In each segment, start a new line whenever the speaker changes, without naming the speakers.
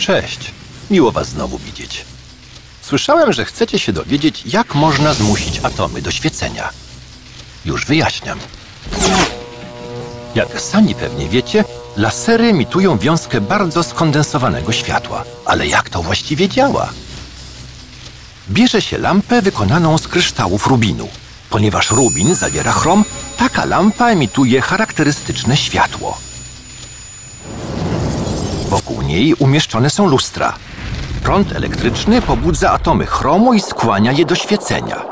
Cześć. Miło was znowu widzieć. Słyszałem, że chcecie się dowiedzieć, jak można zmusić atomy do świecenia. Już wyjaśniam. Jak sami pewnie wiecie, lasery emitują wiązkę bardzo skondensowanego światła. Ale jak to właściwie działa? Bierze się lampę wykonaną z kryształów rubinu. Ponieważ rubin zawiera chrom, taka lampa emituje charakterystyczne światło. Wokół niej umieszczone są lustra. Prąd elektryczny pobudza atomy chromu i skłania je do świecenia.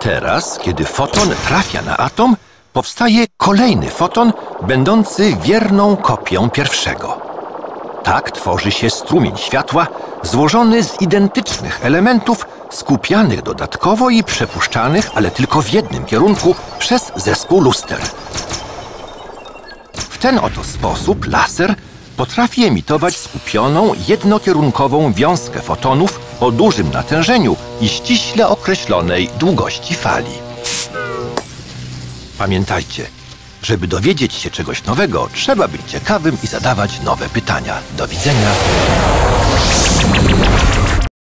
Teraz, kiedy foton trafia na atom, powstaje kolejny foton, będący wierną kopią pierwszego. Tak tworzy się strumień światła złożony z identycznych elementów, skupianych dodatkowo i przepuszczanych, ale tylko w jednym kierunku, przez zespół luster. W ten oto sposób laser potrafi emitować skupioną, jednokierunkową wiązkę fotonów o dużym natężeniu i ściśle określonej długości fali. Pamiętajcie, żeby dowiedzieć się czegoś nowego, trzeba być ciekawym i zadawać nowe pytania. Do widzenia.